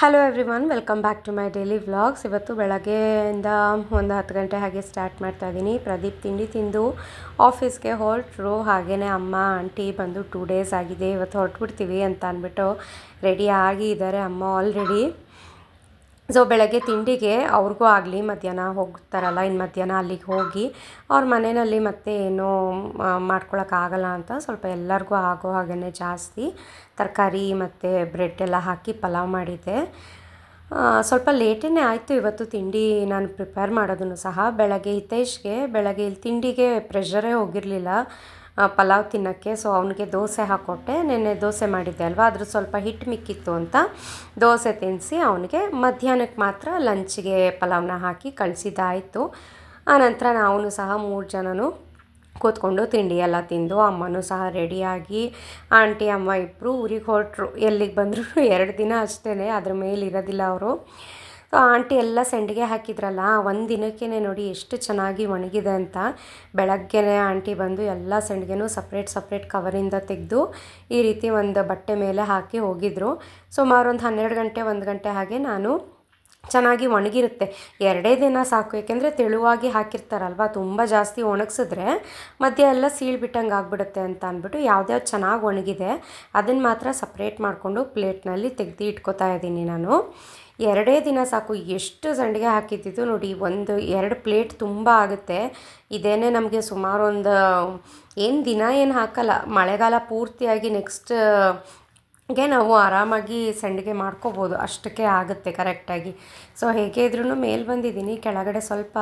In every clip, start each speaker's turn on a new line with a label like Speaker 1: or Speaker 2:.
Speaker 1: Hello everyone welcome back to my daily vlogs ಇವತ್ತು ಬೆಳಗ್ಗೆಯಿಂದ ಒಂದು ಹತ್ತು ಗಂಟೆ ಹಾಗೆ ಸ್ಟಾರ್ಟ್ ಮಾಡ್ತಾ ಇದ್ದೀನಿ. ಪ್ರದೀಪ್ ತಿಂಡಿ ತಿಂದು ಆಫೀಸ್ಗೆ ಹೊರಟರು. ಹಾಗೇ ಅಮ್ಮ, ಆಂಟಿ ಬಂದು ಟೂ ಡೇಸ್ ಆಗಿದೆ. ಇವತ್ತು ಹೊರಟ್ಬಿಡ್ತೀವಿ ಅಂತ ಅಂದ್ಬಿಟ್ಟು ರೆಡಿ ಆಗಿ ಇದ್ದಾರೆ ಅಮ್ಮ ಆಲ್ರೆಡಿ ಸೊ ಬೆಳಗ್ಗೆ ತಿಂಡಿಗೆ ಅವ್ರಿಗೂ ಆಗಲಿ, ಮಧ್ಯಾಹ್ನ ಹೋಗ್ತಾರಲ್ಲ ಇನ್ನು ಮಧ್ಯಾಹ್ನ ಅಲ್ಲಿಗೆ ಹೋಗಿ ಅವ್ರ ಮನೆಯಲ್ಲಿ ಮತ್ತೆ ಏನೂ ಮಾಡ್ಕೊಳ್ಳೋಕ್ಕಾಗಲ್ಲ ಅಂತ ಸ್ವಲ್ಪ ಎಲ್ಲರಿಗೂ ಆಗೋ ಹಾಗೇ ಜಾಸ್ತಿ ತರಕಾರಿ ಮತ್ತು ಬ್ರೆಡ್ ಎಲ್ಲ ಹಾಕಿ ಪಲಾವ್ ಮಾಡಿದ್ದೆ. ಸ್ವಲ್ಪ ಲೇಟೇ ಆಯಿತು ಇವತ್ತು ತಿಂಡಿ ನಾನು ಪ್ರಿಪೇರ್ ಮಾಡೋದನ್ನು ಸಹ. ಬೆಳಗ್ಗೆ ಹಿತೇಶ್ಗೆ ಬೆಳಗ್ಗೆ ಇಲ್ಲಿ ತಿಂಡಿಗೆ ಪ್ರೆಷರೇ ಹೋಗಿರಲಿಲ್ಲ. ಪಲಾವ್ ತಿನ್ನೋಕ್ಕೆ. ಸೊ ಅವನಿಗೆ ದೋಸೆ ಹಾಕ್ಕೊಟ್ಟೆ ನೆನ್ನೆ ದೋಸೆ ಮಾಡಿದ್ದೆ ಅಲ್ವಾ? ಅದ್ರ ಸ್ವಲ್ಪ ಹಿಟ್ಟು ಮಿಕ್ಕಿತ್ತು ಅಂತ ದೋಸೆ ತಿನ್ನಿಸಿ ಅವನಿಗೆ ಮಧ್ಯಾಹ್ನಕ್ಕೆ ಮಾತ್ರ ಲಂಚ್ಗೆ ಪಲಾವ್ನ ಹಾಕಿ ಕಳಿಸಿದ್ದಾಯಿತು. ಆನಂತರ ನಾವು ಸಹ ಮೂರು ಜನನು ಕೂತ್ಕೊಂಡು ತಿಂಡಿ ಎಲ್ಲ ತಿಂದು, ಅಮ್ಮನೂ ಸಹ ರೆಡಿಯಾಗಿ, ಆಂಟಿ, ಅಮ್ಮ ಇಬ್ಬರು ಊರಿಗೆ ಹೊರಟ್ರು. ಎಲ್ಲಿಗೆ ಬಂದರೂ ಎರಡು ದಿನ ಅಷ್ಟೇ ಅದ್ರ ಮೇಲೆ ಇರೋದಿಲ್ಲ ಅವರು. ಆಂಟಿ ಎಲ್ಲ ಸೆಂಡಿಗೆ ಹಾಕಿದ್ರಲ್ಲ, ಒಂದು ದಿನಕ್ಕೇ ನೋಡಿ ಎಷ್ಟು ಚೆನ್ನಾಗಿ ಒಣಗಿದೆ ಅಂತ. ಬೆಳಗ್ಗೆನೇ ಆಂಟಿ ಬಂದು ಎಲ್ಲ ಸೆಂಡಿಗೆನೂ ಸಪ್ರೇಟ್ ಸಪ್ರೇಟ್ ಕವರಿಂದ ತೆಗೆದು ಈ ರೀತಿ ಒಂದು ಬಟ್ಟೆ ಮೇಲೆ ಹಾಕಿ ಹೋಗಿದ್ರು. ಸುಮಾರು ಒಂದು ಹನ್ನೆರಡು ಗಂಟೆ, ಒಂದು ಗಂಟೆ ಹಾಗೆ ನಾನು ಚೆನ್ನಾಗಿ ಒಣಗಿರುತ್ತೆ. ಎರಡೇ ದಿನ ಸಾಕು, ಏಕೆಂದರೆ ತೆಳುವಾಗಿ ಹಾಕಿರ್ತಾರಲ್ವ, ತುಂಬ ಜಾಸ್ತಿ ಒಣಗಿಸಿದ್ರೆ ಮಧ್ಯೆ ಎಲ್ಲ ಸೀಳ್ಬಿಟ್ಟಂಗೆ ಆಗ್ಬಿಡುತ್ತೆ ಅಂತ ಅಂದ್ಬಿಟ್ಟು ಯಾವ್ದ್ಯಾವ್ದು ಚೆನ್ನಾಗಿ ಒಣಗಿದೆ ಅದನ್ನು ಮಾತ್ರ ಸಪ್ರೇಟ್ ಮಾಡಿಕೊಂಡು ಪ್ಲೇಟ್ನಲ್ಲಿ ತೆಗೆದು ಇಟ್ಕೋತಾ ಇದ್ದೀನಿ ನಾನು. ಎರಡೇ ದಿನ ಸಾಕು, ಎಷ್ಟು ಸಂಡಿಗೆ ಹಾಕಿದ್ದಿದ್ದು ನೋಡಿ, ಒಂದು, ಎರಡು ಪ್ಲೇಟ್ ತುಂಬ ಆಗುತ್ತೆ. ಇದೇನೆ ನಮಗೆ ಸುಮಾರು ಒಂದು, ಏನು ದಿನ ಏನು ಹಾಕಲ್ಲ, ಮಳೆಗಾಲ ಪೂರ್ತಿಯಾಗಿ ನೆಕ್ಸ್ಟ್ಗೆ ನಾವು ಆರಾಮಾಗಿ ಸಂಡಿಗೆ ಮಾಡ್ಕೋಬೋದು, ಅಷ್ಟಕ್ಕೆ ಆಗುತ್ತೆ ಕರೆಕ್ಟಾಗಿ ಸೊ ಹೇಗೆ ಇದ್ರೂ ಮೇಲೆ ಬಂದಿದ್ದೀನಿ, ಕೆಳಗಡೆ ಸ್ವಲ್ಪ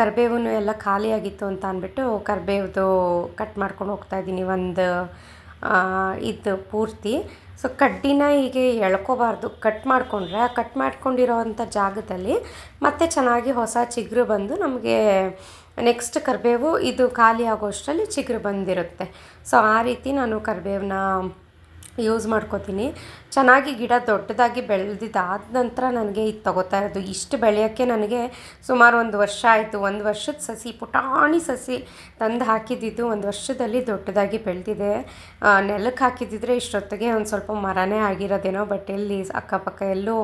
Speaker 1: ಕರಿಬೇವು ಎಲ್ಲ ಖಾಲಿಯಾಗಿತ್ತು ಅಂತ ಅಂದ್ಬಿಟ್ಟು ಕರಿಬೇವ್ದು ಕಟ್ ಮಾಡ್ಕೊಂಡು ಹೋಗ್ತಾ ಇದ್ದೀನಿ, ಒಂದು ಇದು ಪೂರ್ತಿ. ಸೊ ಕಡ್ಡಿನ ಹೀಗೆ ಎಳ್ಕೋಬಾರ್ದು. ಕಟ್ ಮಾಡಿಕೊಂಡ್ರೆ, ಆ ಕಟ್ ಮಾಡ್ಕೊಂಡಿರೋವಂಥ ಜಾಗದಲ್ಲಿ ಮತ್ತೆ ಚೆನ್ನಾಗಿ ಹೊಸ ಚಿಗುರು ಬಂದು ನಮಗೆ ನೆಕ್ಸ್ಟ್ ಕರಿಬೇವು ಇದು ಖಾಲಿ ಆಗೋಷ್ಟರಲ್ಲಿ ಚಿಗುರು ಬಂದಿರುತ್ತೆ. ಸೊ ಆ ರೀತಿ ನಾನು ಕರಿಬೇವನ್ನ ಯೂಸ್ ಮಾಡ್ಕೋತೀನಿ. ಚೆನ್ನಾಗಿ ಗಿಡ ದೊಡ್ಡದಾಗಿ ಬೆಳೆದಿದ್ದಾದ ನಂತರ ನನಗೆ ಇದು ತಗೋತಾ ಇರೋದು. ಇಷ್ಟು ಬೆಳೆಯೋಕ್ಕೆ ನನಗೆ ಸುಮಾರು ಒಂದು ವರ್ಷ ಆಯಿತು. ಒಂದು ವರ್ಷದ ಸಸಿ, ಪುಟಾಣಿ ಸಸಿ ತಂದು ಹಾಕಿದ್ದಿದ್ದು ಒಂದು ವರ್ಷದಲ್ಲಿ ದೊಡ್ಡದಾಗಿ ಬೆಳೆದಿದೆ. ನೆಲಕ್ಕೆ ಹಾಕಿದ್ದಿದ್ರೆ ಇಷ್ಟೊತ್ತಿಗೆ ಒಂದು ಸ್ವಲ್ಪ ಮರನೇ ಆಗಿರೋದೇನೋ ಬಟ್ ಎಲ್ಲಿ ಅಕ್ಕಪಕ್ಕ ಎಲ್ಲೂ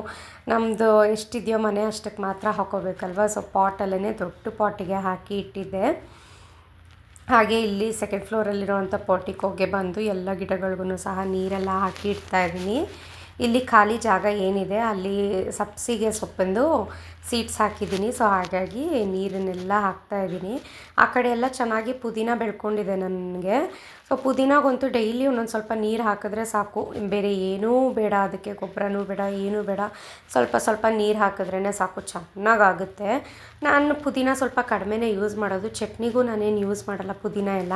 Speaker 1: ನಮ್ಮದು ಎಷ್ಟಿದೆಯೋ ಮನೆ ಅಷ್ಟಕ್ಕೆ ಮಾತ್ರ ಹಾಕೋಬೇಕಲ್ವ? ಸೊ ಪಾಟಲ್ಲೇ ದೊಡ್ಡ ಪಾಟಿಗೆ ಹಾಕಿ ಇಟ್ಟಿದ್ದೆ. ಹಾಗೆ ಇಲ್ಲಿ ಸೆಕೆಂಡ್ ಫ್ಲೋರಲ್ಲಿರುವಂಥ ಪೋರ್ಟಿಕೋಗೆ ಬಂದು ಎಲ್ಲ ಗಿಡಗಳಿಗೂ ಸಹ ನೀರೆಲ್ಲ ಹಾಕಿ ಇಡ್ತಾ ಇದ್ದೀನಿ. ಇಲ್ಲಿ ಖಾಲಿ ಜಾಗ ಏನಿದೆ ಅಲ್ಲಿ ಸಬ್ಸಿಗೆ ಸೊಪ್ಪಿಂದು ಸೀಡ್ಸ್ ಹಾಕಿದ್ದೀನಿ. ಸೊ ಹಾಗಾಗಿ ನೀರನ್ನೆಲ್ಲ ಹಾಕ್ತಾ ಇದ್ದೀನಿ. ಆ ಕಡೆ ಎಲ್ಲ ಚೆನ್ನಾಗಿ ಪುದೀನ ಬೆಳ್ಕೊಂಡಿದೆ ನನಗೆ. ಸೊ ಪುದೀನಾಗಂತೂ ಡೈಲಿ ಒಂದೊಂದು ಸ್ವಲ್ಪ ನೀರು ಹಾಕಿದ್ರೆ ಸಾಕು. ಬೇರೆ ಏನೂ ಬೇಡ, ಅದಕ್ಕೆ ಗೊಬ್ಬರನೂ ಬೇಡ, ಏನೂ ಬೇಡ. ಸ್ವಲ್ಪ ಸ್ವಲ್ಪ ನೀರು ಹಾಕಿದ್ರೇ ಸಾಕು, ಚೆನ್ನಾಗಾಗುತ್ತೆ. ನಾನು ಪುದೀನ ಸ್ವಲ್ಪ ಕಡಿಮೆನೇ ಯೂಸ್ ಮಾಡೋದು. ಚಟ್ನಿಗೂ ನಾನೇನು ಯೂಸ್ ಮಾಡಲ್ಲ ಪುದೀನ ಎಲ್ಲ.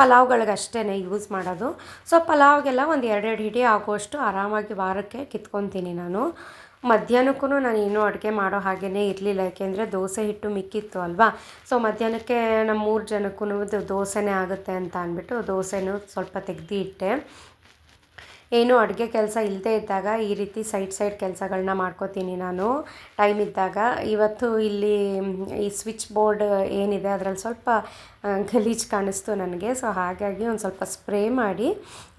Speaker 1: ಪಲಾವ್ಗಳಿಗಷ್ಟೇ ಯೂಸ್ ಮಾಡೋದು. ಸೊ ಪಲಾವ್ಗೆಲ್ಲ ಒಂದು ಎರಡೆರಡು ಹಿಡಿ ಆಗೋಷ್ಟು ಆರಾಮಾಗಿ ವಾರಕ್ಕೆ ಕಿತ್ಕೊತೀನಿ ನಾನು. ಮಧ್ಯಾಹ್ನಕ್ಕೂ ನಾನು ಏನೂ ಅಡುಗೆ ಮಾಡೋ ಹಾಗೇ ಇರಲಿಲ್ಲ, ಯಾಕೆಂದರೆ ದೋಸೆ ಹಿಟ್ಟು ಮಿಕ್ಕಿತ್ತು ಅಲ್ವಾ? ಸೊ ಮಧ್ಯಾಹ್ನಕ್ಕೆ ನಮ್ಮ ಮೂರು ಜನಕ್ಕೂ ದೋಸೆನೇ ಆಗುತ್ತೆ ಅಂತ ಅಂದ್ಬಿಟ್ಟು ದೋಸೆನೂ ಸ್ವಲ್ಪ ತೆಗ್ದು ಇಟ್ಟೆ ಏನು ಅಡುಗೆ ಕೆಲಸ ಇಲ್ಲದೆ ಇದ್ದಾಗ ಈ ರೀತಿ ಸೈಡ್ ಸೈಡ್ ಕೆಲಸಗಳನ್ನ ಮಾಡ್ಕೋತೀನಿ ನಾನು. ಟೈಮ್ ಇದ್ದಾಗ ಇವತ್ತು ಇಲ್ಲಿ ಈ ಸ್ವಿಚ್ ಬೋರ್ಡ್ ಏನಿದೆ ಅದರಲ್ಲಿ ಸ್ವಲ್ಪ ಗಲೀಜು ಕಾಣಿಸ್ತು ನನಗೆ. ಸೊ ಹಾಗಾಗಿ ಒಂದು ಸ್ವಲ್ಪ ಸ್ಪ್ರೇ ಮಾಡಿ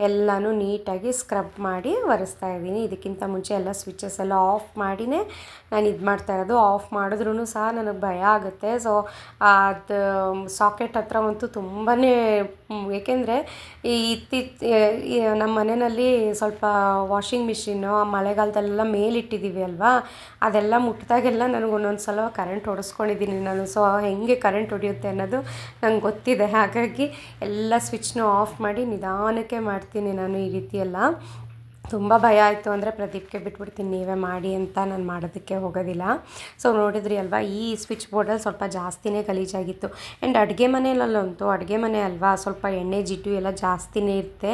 Speaker 1: ಎಲ್ಲನೂ ನೀಟಾಗಿ ಸ್ಕ್ರಬ್ ಮಾಡಿ ಒರೆಸ್ತಾ ಇದ್ದೀನಿ. ಇದಕ್ಕಿಂತ ಮುಂಚೆ ಎಲ್ಲ ಸ್ವಿಚಸ್ ಎಲ್ಲ ಆಫ್ ಮಾಡಿನೇ ನಾನು ಇದು ಮಾಡ್ತಾ ಇರೋದು. ಆಫ್ ಮಾಡಿದ್ರೂ ಸಹ ನನಗೆ ಭಯ ಆಗುತ್ತೆ. ಸೊ ಅದು ಸಾಕೆಟ್ ಹತ್ರ ಅಂತೂ ತುಂಬಾ ಏಕೆಂದರೆ ಈ ಇತ್ತಿತ್ ನಮ್ಮ ಮನೆಯಲ್ಲಿ ಸ್ವಲ್ಪ ವಾಷಿಂಗ್ ಮಿಷಿನ್ನು ಮಳೆಗಾಲದಲ್ಲೆಲ್ಲ ಮೇಲಿಟ್ಟಿದ್ದೀವಿ ಅಲ್ವಾ? ಅದೆಲ್ಲ ಮುಟ್ಟಿದಾಗೆಲ್ಲ ನನಗೆ ಒಂದೊಂದು ಸಲ ಕರೆಂಟ್ ಹೊಡೆಸ್ಕೊಂಡಿದ್ದೀನಿ ನಾನು. ಸೊ ಹೆಂಗೆ ಕರೆಂಟ್ ಹೊಡೆಯುತ್ತೆ ಅನ್ನೋದು ನಂಗೆ ಗೊತ್ತಿದೆ. ಹಾಗಾಗಿ ಎಲ್ಲ ಸ್ವಿಚ್ನೂ ಆಫ್ ಮಾಡಿ ನಿಧಾನಕ್ಕೆ ಮಾಡ್ತೀನಿ ನಾನು ಈ ರೀತಿ ಎಲ್ಲ ತುಂಬ ಭಯ ಆಯಿತು ಅಂದರೆ ಪ್ರದೀಪ್ಗೆ ಬಿಟ್ಬಿಡ್ತೀನಿ, ನೀವೇ ಮಾಡಿ ಅಂತ ನಾನು ಮಾಡೋದಕ್ಕೆ ಹೋಗೋದಿಲ್ಲ. ಸೊ ನೋಡಿದ್ರಿ ಅಲ್ವಾ, ಈ ಸ್ವಿಚ್ ಬೋರ್ಡಲ್ಲಿ ಸ್ವಲ್ಪ ಜಾಸ್ತಿನೇ ಗಲೀಜಾಗಿತ್ತು. ಆ್ಯಂಡ್ ಅಡುಗೆ ಮನೆಯಲ್ಲಂತೂ, ಅಡುಗೆ ಮನೆ ಅಲ್ವಾ, ಸ್ವಲ್ಪ ಎಣ್ಣೆ ಜಿಟ್ಟು ಎಲ್ಲ ಜಾಸ್ತಿನೇ ಇರುತ್ತೆ.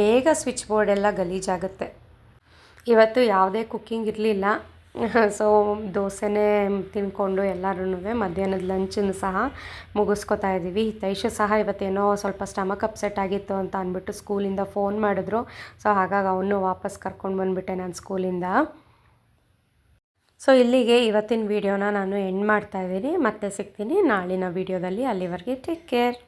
Speaker 1: ಬೇಗ ಸ್ವಿಚ್ ಬೋರ್ಡೆಲ್ಲ ಗಲೀಜಾಗುತ್ತೆ. ಇವತ್ತು ಯಾವುದೇ ಕುಕ್ಕಿಂಗ್ ಇರಲಿಲ್ಲ. ಸೊ ದೋಸೆನೇ ತಿನ್ಕೊಂಡು ಎಲ್ಲರೂ ಮಧ್ಯಾಹ್ನದ ಲಂಚನ್ನು ಸಹ ಮುಗಿಸ್ಕೊತಾ ಇದ್ದೀವಿ. ಹಿತೈಷು ಸಹ ಇವತ್ತೇನೋ ಸ್ವಲ್ಪ ಸ್ಟಮಕ್ ಅಪ್ಸೆಟ್ ಆಗಿತ್ತು ಅಂತ ಅಂದ್ಬಿಟ್ಟು ಸ್ಕೂಲಿಂದ ಫೋನ್ ಮಾಡಿದ್ರು. ಸೊ ಹಾಗಾಗಿ ಅವನು ವಾಪಸ್ ಕರ್ಕೊಂಡು ಬಂದುಬಿಟ್ಟೆ ನಾನು ಸ್ಕೂಲಿಂದ ಸೊ ಇಲ್ಲಿಗೆ ಇವತ್ತಿನ ವೀಡಿಯೋನ ನಾನು ಎಂಡ್ ಮಾಡ್ತಾ ಇದ್ದೀನಿ. ಮತ್ತೆ ಸಿಗ್ತೀನಿ ನಾಳಿನ ವೀಡಿಯೋದಲ್ಲಿ ಅಲ್ಲಿವರೆಗೆ ಟೇಕ್ ಕೇರ್